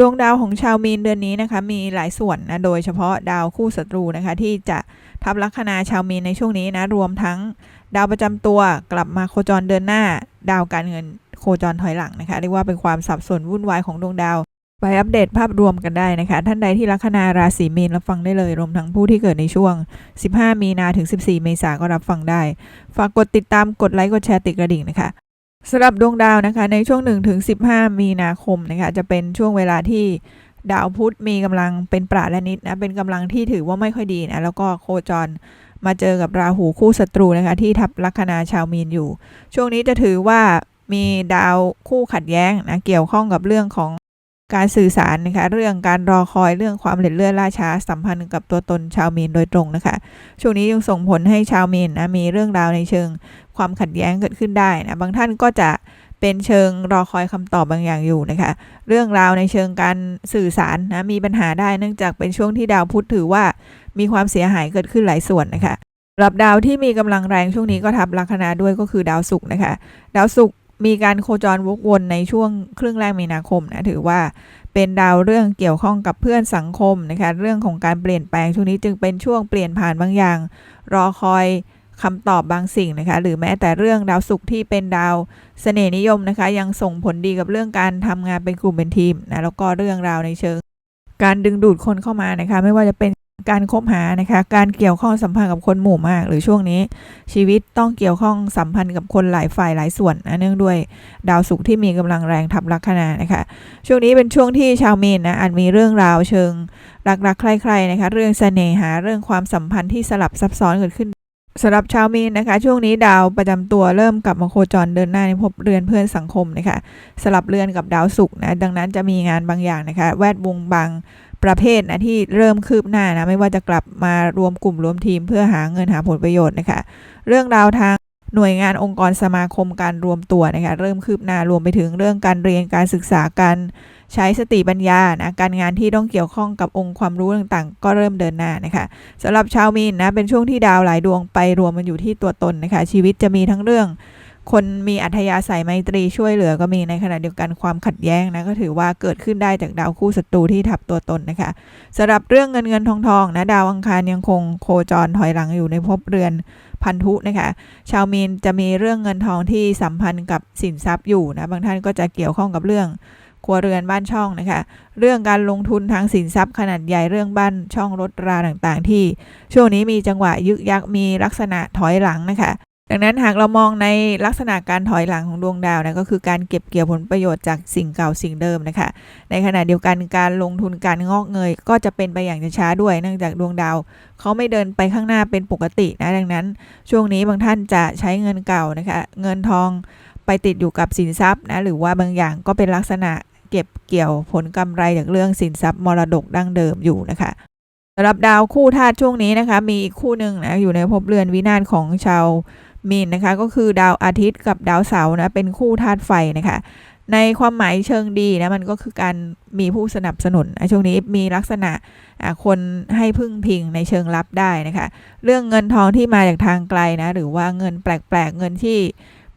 ดวงดาวของชาวมีนเดือนนี้นะคะ มีหลายส่วนนะ โดยเฉพาะดาวคู่ศัตรูนะคะ ที่จะทับลัคนาชาวมีนในช่วงนี้นะ รวมทั้งดาวประจำตัวกลับมาโคจรเดินหน้า ดาวการเงินโคจรถอยหลังนะคะ เรียกว่าเป็นความสับสนวุ่นวายของดวงดาว ไปอัปเดตภาพรวมกันได้นะคะ ท่านใดที่ลัคนาราศีมีนรับฟังได้เลย รวมทั้งผู้ที่เกิดในช่วง 15 มีนาถึง 14 เมษาก็รับฟังได้ ฝากกดติดตามกดไลค์กดแชร์ติดกระดิ่งนะคะ สำหรับดวงดาวนะคะในช่วง1ถึง15 มีนาคมนะคะจะเป็นช่วงเวลาที่ดาวพุธมีกำลังเป็นปราและนิดนะเป็นกำลังที่ถือว่าไม่ค่อยดีนะแล้วก็โคจรมาเจอกับราหูคู่ศัตรูนะคะที่ทับลัคนาชาวมีนอยู่ ช่วงนี้จะถือว่ามีดาวคู่ขัดแย้งนะเกี่ยวข้องกับเรื่องของการสื่อสารนะคะเรื่องการรอคอยเรื่องความเหล็ดเลื่อนล่าช้าสัมพันธ์กับตัวตนชาวมีนโดยตรงนะคะ ช่วงนี้ยังส่งผลให้ชาวมีนนะมีเรื่องราวในเชิง ความขัดแย้งเกิดขึ้นได้นะบางท่านก็จะเป็นเชิงรอคอยคำตอบบางอย่างอยู่นะคะ เรื่องราวในเชิงการสื่อสารนะมีปัญหาได้เนื่องจากเป็นช่วงที่ดาวพุธถือว่ามีความเสียหายเกิดขึ้นหลายส่วนนะคะรับดาวที่มีกำลังแรงช่วงนี้ก็ทับลัคนาด้วยก็คือดาวศุกร์นะคะ ดาวศุกร์มีการโคจรวกวนในช่วงครึ่งแรกมีนาคมนะถือว่าเป็นดาวเรื่องเกี่ยวข้องกับเพื่อนสังคมนะคะเรื่องของการเปลี่ยนแปลงช่วงนี้จึงเป็นช่วงเปลี่ยนผ่านบางอย่าง รอคอย คำตอบบางสิ่งนะคะ หรือแม้แต่เรื่องดาวศุกร์ที่เป็นดาวเสน่ห์นิยมนะคะ ยังส่งผลดีกับเรื่องการทำงานเป็นกลุ่มเป็นทีมนะแล้วก็เรื่องราวในเชิง การดึงดูดคนเข้ามานะคะ ไม่ว่าจะเป็นการคบหานะคะ การเกี่ยวข้องสัมพันธ์กับคนหมู่มาก หรือช่วงนี้ชีวิตต้องเกี่ยวข้องสัมพันธ์กับคนหลายฝ่ายหลายส่วนนะเนื่องด้วยดาวศุกร์ที่มีกำลังแรงทับลัคนานะคะ ช่วงนี้เป็นช่วงที่ชาวมีนนะอาจมีเรื่องราวเชิงรักๆใครๆนะคะ เรื่องเสน่หาเรื่องความสัมพันธ์ที่สลับซับซ้อนเกิดขึ้น สำหรับชาวมีนนะคะ ช่วงนี้ดาวประจำตัวเริ่มกลับมาโคจรเดินหน้าในภพเรือนเพื่อนสังคมนะคะสลับเรือนกับดาวศุกร์นะดังนั้นจะมีงานบางอย่างนะคะ แวดวงบางประเภทนะที่เริ่มคืบหน้านะไม่ว่าจะกลับมารวมกลุ่มรวมทีมเพื่อหาเงินหาผลประโยชน์นะคะ เรื่องราวทาง หน่วยงานองค์กรสมาคมการรวมตัวนะคะเริ่มคืบหน้ารวมไปถึงเรื่องการเรียนการศึกษาการใช้สติปัญญานะการงานที่ต้องเกี่ยวข้องกับองค์ความรู้ต่างๆ ก็เริ่มเดินหน้านะคะสำหรับชาวมีนนะเป็นช่วงที่ดาวหลายดวงไปรวมมันอยู่ที่ตัวตนนะคะชีวิตจะมีทั้งเรื่อง คนมีอัธยาศัยไมตรีช่วยเหลือก็มีในขณะเดียวกันความขัดแย้งนะก็ถือว่าเกิดขึ้นได้จากดาวคู่ศัตรูที่ทับตัวตนนะคะสำหรับเรื่องเงินเงินทองทองนะดาวอังคารยังคงโคจรถอยหลังอยู่ในภพเรือน พันธุนะคะ ชาวมีนจะมีเรื่องเงินทองที่สัมพันธ์กับสินทรัพย์อยู่นะ บางท่านก็จะเกี่ยวข้องกับเรื่องครัวเรือนบ้านช่องนะคะ เรื่องการลงทุนทางสินทรัพย์ขนาดใหญ่เรื่องบ้านช่องรถราต่างๆ ที่ ช่วงนี้มีจังหวะยึกยักมีลักษณะถอยหลังนะคะ ดังนั้นหากเรามองในลักษณะการถอยหลังของดวงดาวนะก็คือการเก็บเกี่ยวผลประโยชน์จากสิ่งเก่าสิ่งเดิมนะคะ ในขณะเดียวกันการลงทุนการงอกเงย ก็จะเป็นไปอย่างช้าด้วยเนื่องจากดวงดาวเขาไม่เดินไปข้างหน้าเป็นปกตินะดังนั้น ช่วงนี้บางท่านจะใช้เงินเก่านะคะเงินทองไปติดอยู่กับสินทรัพย์นะหรือว่าบางอย่างก็เป็นลักษณะเก็บเกี่ยวผลกำไรจากเรื่องสินทรัพย์มรดกดั้งเดิมอยู่นะคะสำหรับดาวคู่ธาตุช่วงนี้นะคะ มีอีกคู่หนึ่งนะอยู่ในภพเรือนวินาศของชาว มีนนะคะก็คือดาวอาทิตย์กับดาวเสาร์นะเป็นคู่ธาตุไฟนะคะในความหมายเชิงดีนะมันก็คือการมีผู้สนับสนุนช่วงนี้มีลักษณะคนให้พึ่งพิงในเชิงลับได้นะคะ เรื่องเงินทองที่มาจากทางไกลนะหรือว่าเงินแปลกๆเงินที่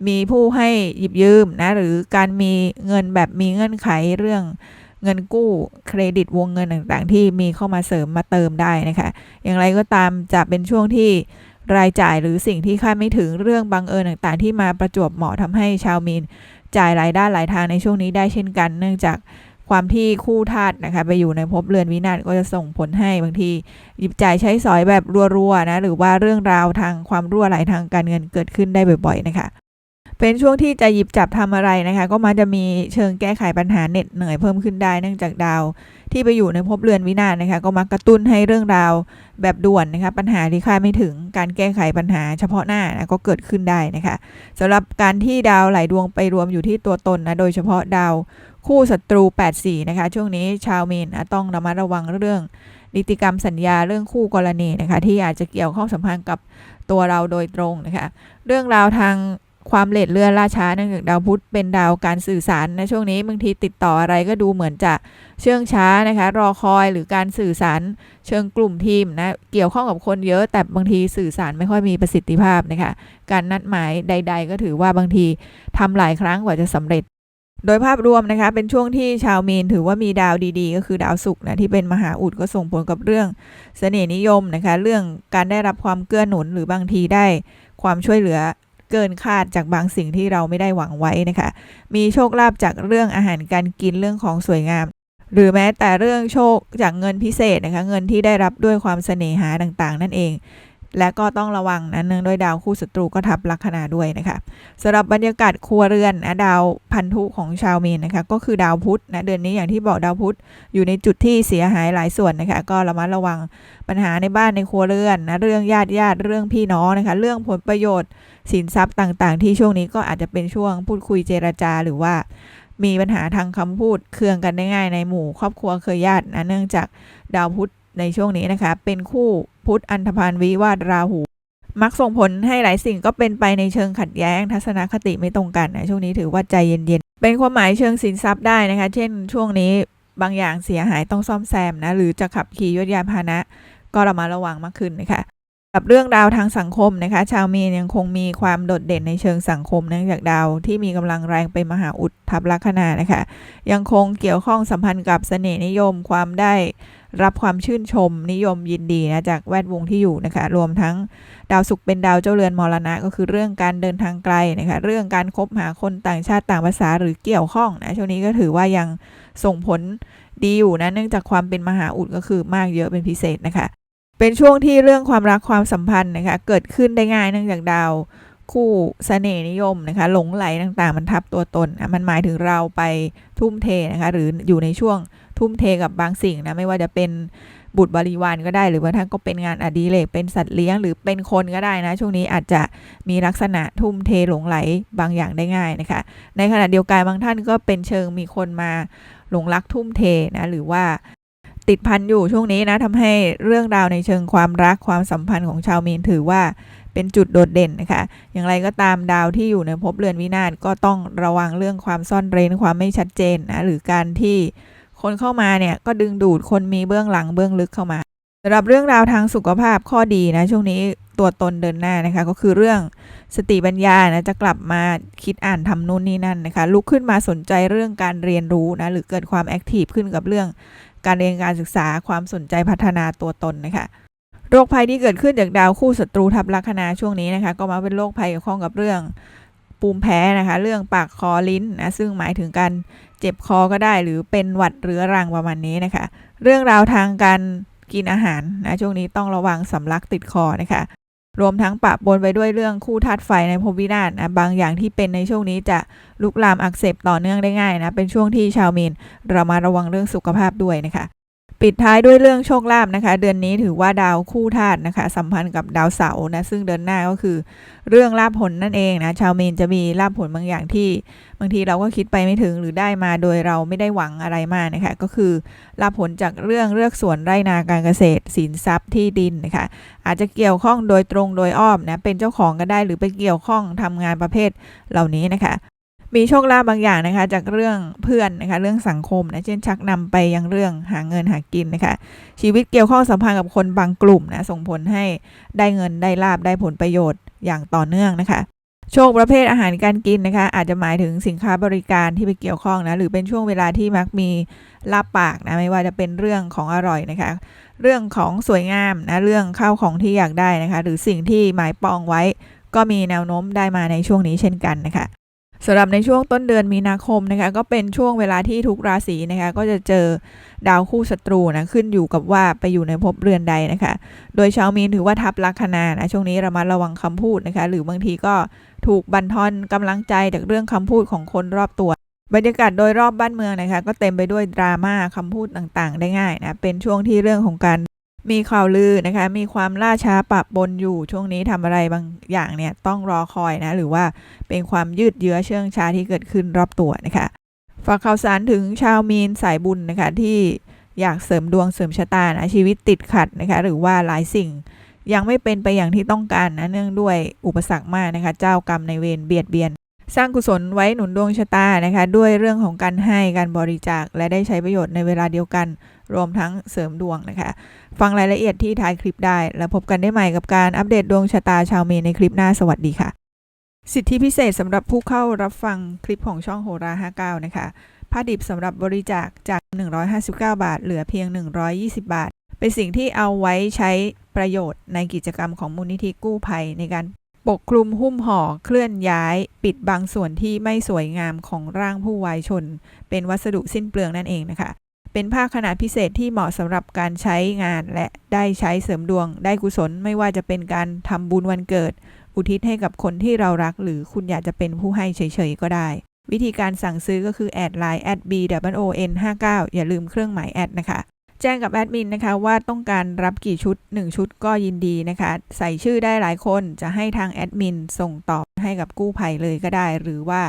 มีผู้ให้หยิบยืมนะหรือการมีเงินแบบมีเงื่อนไขเรื่องเงินกู้เครดิตวงเงินต่างๆ ที่มีเข้ามาเสริมมาเติมได้นะคะ อย่างไรก็ตามจะเป็นช่วงที่ รายจ่ายหรือสิ่งที่คาดไม่ถึงเรื่องบังเอิญต่างๆ ที่มาประจวบเหมาะทำให้ชาวมีน จ่ายรายด้านหลายทางในช่วงนี้ได้เช่นกัน เนื่องจากความที่คู่ธาตุนะคะไปอยู่ในภพเรือนวินาศก็จะส่งผลให้บางทีหยิบจ่ายใช้สอยแบบรัวๆนะหรือว่าเรื่องราวทางความรั่วไหลทางการเงินเกิดขึ้นได้บ่อย ๆ นะคะ เป็นช่วงที่จะหยิบจับทำอะไรนะคะ ก็มักจะมีเชิงแก้ไขปัญหาเหน็ดเหนื่อยเพิ่มขึ้นได้เนื่องจากดาว ที่ไปอยู่ในภพเรือนวินาศนะคะ ก็มักกระตุ้นให้เรื่องราวแบบด่วนนะคะ ปัญหาที่คาดไม่ถึงการแก้ไขปัญหาเฉพาะหน้านะก็เกิดขึ้นได้นะคะสำหรับการที่ดาวหลายดวงไปรวมอยู่ที่ตัวตนนะโดยเฉพาะดาวคู่ศัตรู 84 นะคะ ช่วงนี้ชาวเมีนต้องระมัดระวังเรื่องนิติกรรมสัญญาเรื่องคู่กรณีนะคะที่อาจจะเกี่ยวข้องสัมพันธ์กับตัวเราโดยตรงนะคะ เรื่องราวทาง ความเลดเลื่อนล่าช้าเนื่องจากดาวพุธเป็นดาวการสื่อสารในช่วงนี้บางทีติดต่ออะไรก็ดูเหมือนจะเชื่องช้านะคะ รอคอยหรือการสื่อสารเชิงกลุ่มทีมนะเกี่ยวข้องกับคนเยอะแต่บางทีสื่อสารไม่ค่อยมีประสิทธิภาพนะคะการนัดหมายใด ๆ ก็ถือว่าบางทีทำหลายครั้งกว่าจะสำเร็จโดยภาพรวมนะคะเป็นช่วงที่ชาวมีนถือว่ามีดาวดีๆ ก็คือดาวศุกร์นะที่เป็นมหาอุดก็ส่งผลกับเรื่องเสน่ห์นิยมนะคะ เรื่องการได้รับความเกื้อหนุนหรือบางทีได้ความช่วยเหลือ เกินคาดจากบางสิ่งที่เราไม่ได้หวังไว้นะคะ มีโชคลาภจากเรื่องอาหารการกินเรื่องของสวยงาม หรือแม้แต่เรื่องโชคจากเงินพิเศษนะคะ เงินที่ได้รับด้วยความเสน่หาต่างๆ นั่นเอง และก็ต้องระวังนะเนื่องด้วยดาวคู่ศัตรูก็ทับลัคนาด้วยนะคะสำหรับบรรยากาศครัวเรือนนะดาวพันธุของชาวมีนนะคะก็คือดาวพุธนะเดือนนี้อย่างที่บอกดาวพุธอยู่ในจุดที่เสียหายหลายส่วนนะคะก็ระมัดระวังปัญหาในบ้านในครัวเรือนนะเรื่องญาติญาติเรื่องพี่น้องนะคะเรื่องผลประโยชน์สินทรัพย์ต่างๆ ที่ช่วงนี้ก็อาจจะเป็นช่วงพูดคุยเจรจาหรือว่ามีปัญหาทางคำพูดเคืองกันได้ง่ายในหมู่ครอบครัวเคยญาตินะเนื่องจากดาวพุธในช่วงนี้นะคะ เป็นคู่ พุธอันธพาลวิวาทราหู มักส่งผลให้หลายสิ่งก็เป็นไปในเชิงขัดแย้ง ทัศนคติไม่ตรงกันนะช่วงนี้ถือว่าใจเย็นๆ เป็นความหมายเชิงสินทรัพย์ได้นะคะ เช่น ช่วงนี้บางอย่างเสียหายต้องซ่อมแซมนะหรือจะขับขี่ยวดยานพาหนะ ก็ระมัดระวังมากขึ้นนะคะ กับเรื่องดาวทางสังคมนะคะ ชาวเมีนยังคงมีความโดดเด่นในเชิงสังคมเนื่องจากดาวที่มีกำลังแรงเป็นมหาอุดทับลัคนานะคะ ยังคงเกี่ยวข้องสัมพันธ์กับเสน่ห์นิยมความได้รับความชื่นชมนิยมยินดีนะจากแวดวงที่อยู่นะคะ รวมทั้งดาวศุกร์เป็นดาวเจ้าเรือนมรณะ ก็คือเรื่องการเดินทางไกลนะคะเรื่องการคบหาคนต่างชาติต่างภาษาหรือเกี่ยวข้องนะช่วงนี้ก็ถือว่ายังส่งผลดีอยู่นะเนื่องจากความเป็นมหาอุดก็คือมากเยอะเป็นพิเศษนะคะ เป็นช่วงที่เรื่องความรักความสัมพันธ์นะคะเกิดขึ้นได้ง่ายเนื่องจากดาวคู่เสน่ห์นิยมนะคะหลงไหลต่างๆ มันทับตัวตนนะมันหมายถึงเราไปทุ่มเทนะคะหรืออยู่ในช่วงทุ่มเทกับบางสิ่งนะไม่ว่าจะเป็นบุตรบริวารก็ได้ หรือว่าท่านก็เป็นงานอดิเรกเป็นสัตว์เลี้ยงหรือเป็นคนก็ได้นะ ช่วงนี้อาจจะมีลักษณะทุ่มเทหลงไหลบางอย่างได้ง่ายนะคะ ในขณะเดียวกันบางท่านก็เป็นเชิงมีคนมาหลงรักทุ่มเทนะหรือว่า ติดพันอยู่ช่วงนี้นะทำให้เรื่องราวในเชิงความรักความสัมพันธ์ของชาวมีนถือว่าเป็นจุดโดดเด่นนะคะ อย่างไรก็ตามดาวที่อยู่ในภพเรือนวินาศก็ต้องระวังเรื่องความซ่อนเร้นความไม่ชัดเจนนะหรือการที่คนเข้ามาเนี่ยก็ดึงดูดคนมีเบื้องหลังเบื้องลึกเข้ามาสำหรับเรื่องราวทางสุขภาพข้อดีนะช่วงนี้ตัวตนเดินหน้านะคะ ก็คือเรื่องสติปัญญานะจะกลับมาคิดอ่านทำนู่นนี่นั่นนะคะลุกขึ้นมาสนใจเรื่องการเรียนรู้นะหรือเกิดความแอคทีฟขึ้นกับเรื่อง การเรียนการศึกษาความสนใจพัฒนาตัวตนนะคะโรคภัยที่เกิดขึ้นจากดาวคู่ศัตรูทับลัคนาช่วงนี้นะคะก็มาเป็นโรคภัยเกี่ยวข้องกับเรื่องปูมแพ้นะคะเรื่องปากคอลิ้นนะซึ่งหมายถึงการเจ็บคอก็ได้หรือเป็นหวัดเรื้อรังประมาณนี้นะคะ เรื่องราวทางการกินอาหารนะช่วงนี้ต้องระวังสำลักติดคอนะคะ รวมทั้งปะปนไปด้วยเรื่องคู่ธาตุไฟในภพวินาศนะบางอย่างที่เป็นในช่วงนี้จะลุกลามอักเสบต่อเนื่องได้ง่ายนะเป็นช่วงที่ชาวมีนเรามาระวังเรื่องสุขภาพด้วยนะคะ ปิดท้ายด้วยเรื่องโชคลาภนะคะ เดือนนี้ถือว่าดาวคู่ธาตุนะคะ สัมพันธ์กับดาวเสาร์นะซึ่งเดินหน้าก็คือเรื่องลาภผลนั่นเองนะชาวเมีนจะมีลาภผลบางอย่างที่ บางทีเราก็คิดไปไม่ถึงหรือได้มาโดยเราไม่ได้หวังอะไรมากนะคะ ก็คือลาภผลจากเรื่องเลือกสวนไร่นาการเกษตร สินทรัพย์ที่ดินนะคะ อาจจะเกี่ยวข้องโดยตรงโดยอ้อมนะเป็นเจ้าของก็ได้หรือไปเกี่ยวข้องทำงานประเภทเหล่านี้นะคะ มีโชคลาภบางอย่างนะคะ จากเรื่องเพื่อนนะคะเรื่องสังคมนะเช่นชักนำไปยังเรื่องหาเงินหากินนะคะ ชีวิตเกี่ยวข้องสัมพันธ์กับคนบางกลุ่มนะส่งผลให้ได้เงินได้ลาบได้ผลประโยชน์อย่างต่อเนื่องนะคะโชคประเภทอาหารการกินนะคะ อาจจะหมายถึงสินค้าบริการที่ไปเกี่ยวข้องนะหรือเป็นช่วงเวลาที่มักมีลาบปากนะไม่ว่าจะเป็นเรื่องของอร่อยนะคะ เรื่องของสวยงามนะเรื่องข้าวของที่อยากได้นะคะ หรือสิ่งที่หมายปองไว้ ก็มีแนวโน้มได้มาในช่วงนี้เช่นกันนะคะ สำหรับในช่วงต้นเดือนมีนาคมนะคะก็เป็นช่วงเวลาที่ทุกราศีนะคะก็จะเจอดาวคู่ศัตรูนะขึ้นอยู่กับว่าไปอยู่ในภพเรือนใดนะคะ โดยชาวมีนถือว่าทับลัคนานะช่วงนี้ระมัดระวังคำพูดนะคะ หรือบางทีก็ถูกบันทอนกำลังใจจากเรื่องคำพูดของคนรอบตัว บรรยากาศโดยรอบบ้านเมืองนะคะ ก็เต็มไปด้วยดราม่าคำพูดต่างๆ ได้ง่ายนะเป็นช่วงที่เรื่องของการ มีข่าวลือนะคะ มีความล่าช้าปะปนอยู่ช่วงนี้ทำอะไรบางอย่างเนี่ยต้องรอคอยนะ หรือว่าเป็นความยืดเยื้อเชื่องช้าที่เกิดขึ้นรอบตัวนะคะฝากข่าวสารถึงชาวมีนสายบุญนะคะ ที่อยากเสริมดวงเสริมชะตานะชีวิตติดขัดนะคะ หรือว่าหลายสิ่งยังไม่เป็นไปอย่างที่ต้องการนะเนื่องด้วยอุปสรรคมากนะคะ เจ้ากรรมในเวรเบียดเบียน สร้างกุศลไว้หนุนดวงชะตานะคะ ด้วยเรื่องของการให้การบริจาคและได้ใช้ประโยชน์ในเวลาเดียวกัน รวมทั้งเสริมดวงนะคะ ฟังรายละเอียดที่ท้ายคลิปได้ แล้วพบกันได้ใหม่กับการอัปเดตดวงชะตาชาวเมีนในคลิปหน้าสวัสดีค่ะ สิทธิพิเศษสำหรับผู้เข้ารับฟังคลิปของช่องโหรา59 นะคะผ้าดิบสำหรับบริจาคจาก 159 บาท เหลือเพียง 120 บาท เป็นสิ่งที่เอาไว้ใช้ประโยชน์ในกิจกรรมของมูลนิธิกู้ภัยในการ ปกคลุมหุ้มห่อเคลื่อนย้าย ปิดบางส่วนที่ไม่สวยงามของร่างผู้วายชน เป็นวัสดุสิ้นเปลืองนั่นเองนะคะ เป็นผ้าขนาดพิเศษที่เหมาะสำหรับการใช้งานและได้ใช้เสริมดวง ได้กุศลไม่ว่าจะเป็นการทำบุญวันเกิด อุทิศให้กับคนที่เรารัก หรือคุณอยากจะเป็นผู้ให้เฉยๆก็ได้ วิธีการสั่งซื้อก็คือแอดไลน์ b w o n 5 9อย่าลืมเครื่องหมายแอดนะคะ แจ้งกับแอดมินนะคะว่าต้องการรับกี่ชุด 1 ชุดก็ยินดีนะคะ ใส่ชื่อได้หลายคนจะให้ทางแอดมินส่งตอบให้กับกู้ภัยเลยก็ได้ หรือว่า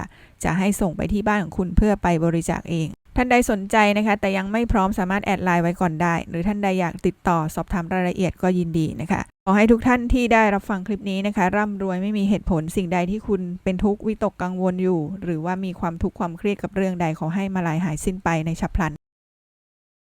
จะให้ส่งไปที่บ้านของคุณเพื่อไปบริจาคเอง ท่านใดสนใจนะคะ แต่ยังไม่พร้อมสามารถแอดไลน์ไว้ก่อนได้ หรือท่านใดอยากติดต่อสอบถามรายละเอียดก็ยินดีนะคะขอให้ทุกท่านที่ได้รับฟังคลิปนี้นะคะ ร่ำรวยไม่มีเหตุผลสิ่งใดที่คุณเป็นทุกข์วิตกกังวลอยู่ หรือว่ามีความทุกข์ความเครียดกับเรื่องใดขอให้มาลายหายสิ้นไปในฉับพลัน